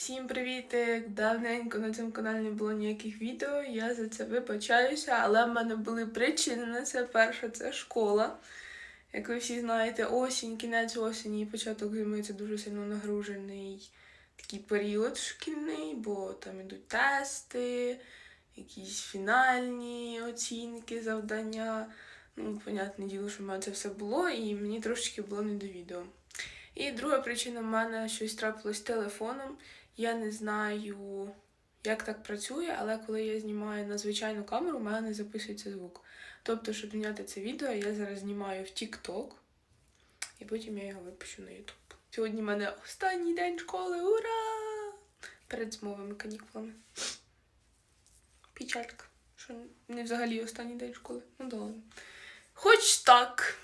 Всім привіт! Давненько на цьому каналі не було ніяких відео. Я за це вибачаюся, але в мене були причини на це. Перша це школа. Як ви всі знаєте, осінь, кінець осені і початок зими це дуже сильно нагружений такий період шкільний, бо там ідуть тести, якісь фінальні оцінки, завдання. Ну, понятне діло, що в мене це все було, і мені трошечки було не до відео. І друга причина в мене щось трапилось з телефоном. Я не знаю, як так працює, але коли я знімаю на звичайну камеру, у мене не записується звук. Тобто, щоб зняти це відео, я зараз знімаю в TikTok, і потім я його випущу на YouTube. Сьогодні в мене останній день школи. Ура! Перед зимовими канікулами. Печалька, що не взагалі останній день школи. Ну да. Хоч так.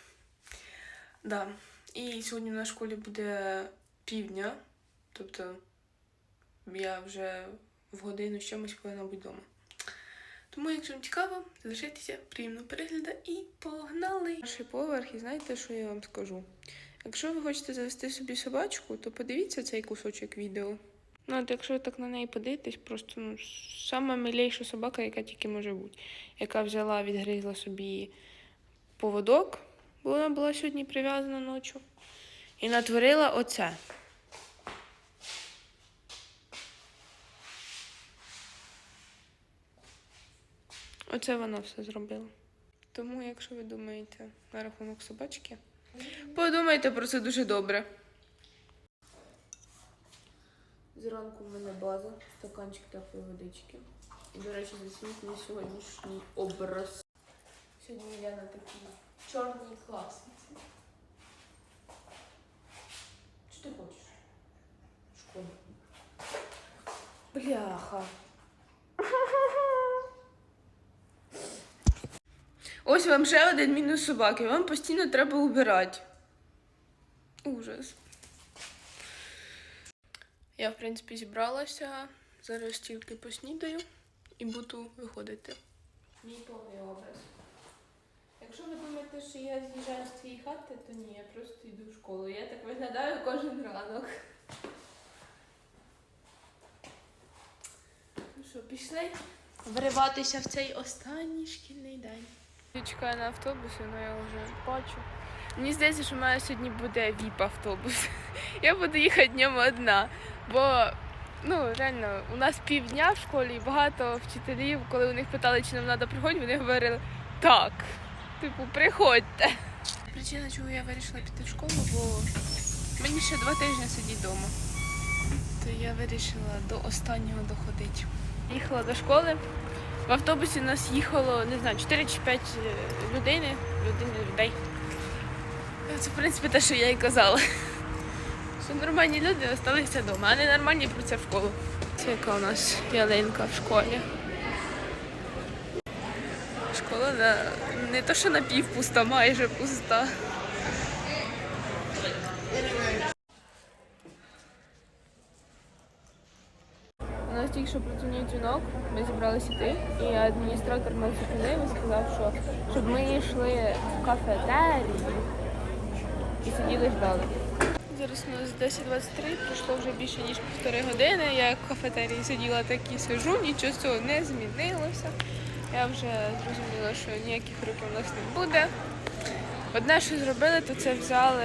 Да. І сьогодні на школі буде півдня. Тобто я вже в годину з чимось повинна бути вдома. Тому, якщо вам цікаво, залишайтеся, приємного перегляду і погнали! Перший поверх, і знаєте, що я вам скажу? Якщо ви хочете завести собі собачку, то подивіться цей кусочок відео. Ну, от якщо ви так на неї подивитесь, просто ну, сама милейша собака, яка тільки може бути, яка взяла, відгризла собі поводок, бо вона була сьогодні прив'язана ночі, і натворила оце. Оце вона все зробила. Тому, якщо ви думаєте на рахунок собачки, подумайте про це дуже добре. Зранку в мене база, стаканчик теплої водички. І, до речі, зацініть мій сьогоднішній образ. Сьогодні я на такій чорній класниці. Що ти хочеш? В. Бляха. Ось вам ще один мінус собаки. Вам постійно треба убирати. Ужас. Я, в принципі, зібралася. Зараз тільки поснідаю і буду виходити. Мій повний образ. Якщо ви думаєте, що я з'їжджаю з цієї хати, то ні, я просто йду в школу. Я так виглядаю кожен ранок. Ну що, пішли вриватися в цей останній шкільний день. Я чекаю на автобус, але я вже бачу. Мені здається, що в мене сьогодні буде віп-автобус. Я буду їхати днем одна. Бо ну реально, у нас півдня в школі і багато вчителів, коли у них питали, чи нам треба приходити, вони говорили так. Типу, приходьте. Причина, чого я вирішила піти в школу, бо мені ще два тижні сидіти вдома. То я вирішила до останнього доходити. Їхала до школи. В автобусі нас їхало, не знаю, 4 чи 5 людини, людини, людей. Це, в принципі, те, що я і казала. Що нормальні люди залишилися вдома, а ненормальні про в школу. Це яка у нас ялинка в школі. Школа на... не то, що напівпуста, майже пуста. Нас тільки що працює дзвінок, ми зібралися йти, і адміністратор нас зупинив і сказав, що щоб ми йшли в кафетерію і сиділи ждали. Зараз у нас 10.23, пройшло вже більше ніж півтори години. Я в кафетерії сиділа так і сижу, нічого з цього не змінилося. Я вже зрозуміла, що ніяких років у нас не буде. Одне, що зробили, то це взяли,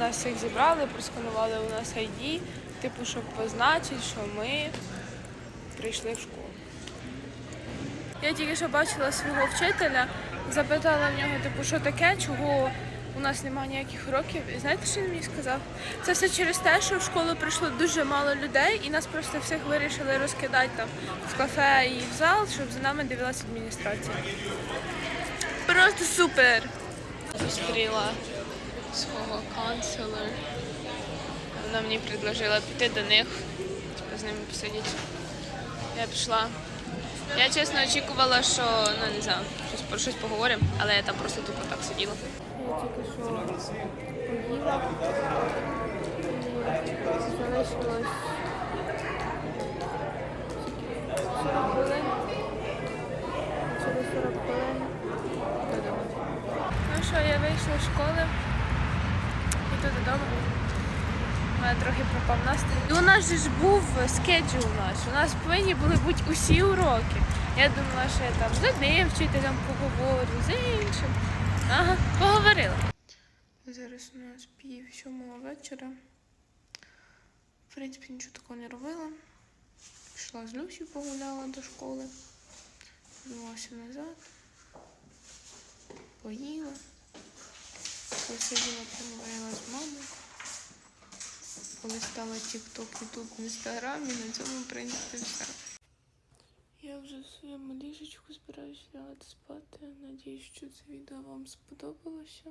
нас всіх зібрали, просканували у нас ID, типу, щоб позначити, що ми прийшли в школу. Я тільки що бачила свого вчителя, запитала в нього, типу, що таке, чого у нас немає ніяких уроків. І знаєте, що він мені сказав? Це все через те, що в школу прийшло дуже мало людей, і нас просто всіх вирішили розкидати там в кафе і в зал, щоб за нами дивилася адміністрація. Просто супер! Зустріла свого канцлера. Вона мені предложила піти до них, типу, з ними посидіти. Я пішла. Я чесно очікувала, що ну не знаю, щось про щось поговоримо, але я там просто тупо так сиділа. Я тільки що поїла залишилось 40 хвилин. Через 40 хвилин додому. Ну що, я вийшла з школи, йду додому. Мене трохи пропав настрій. Ну, У нас же ж був скеджул наш. У нас повинні були бути усі уроки. Я думала, що я там з одним вчителем поговорю, з іншим. Ага, поговорила. Зараз у нас пів сьомого вечора. В принципі, нічого такого не робила. Пішла з Люсі, погуляла до школи. Вернулася назад. Поїла. Посиділа, поговорила з мамою. Полистала TikTok, YouTube, Instagram і на цьому, в принципі, все. Я вже в своєму ліжечку збираюся лягати спати. Надіюсь, що це відео вам сподобалося.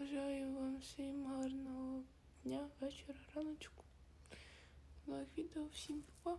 Бажаю вам всім гарного дня, вечора, раночку. Нових відео. Всім па-па!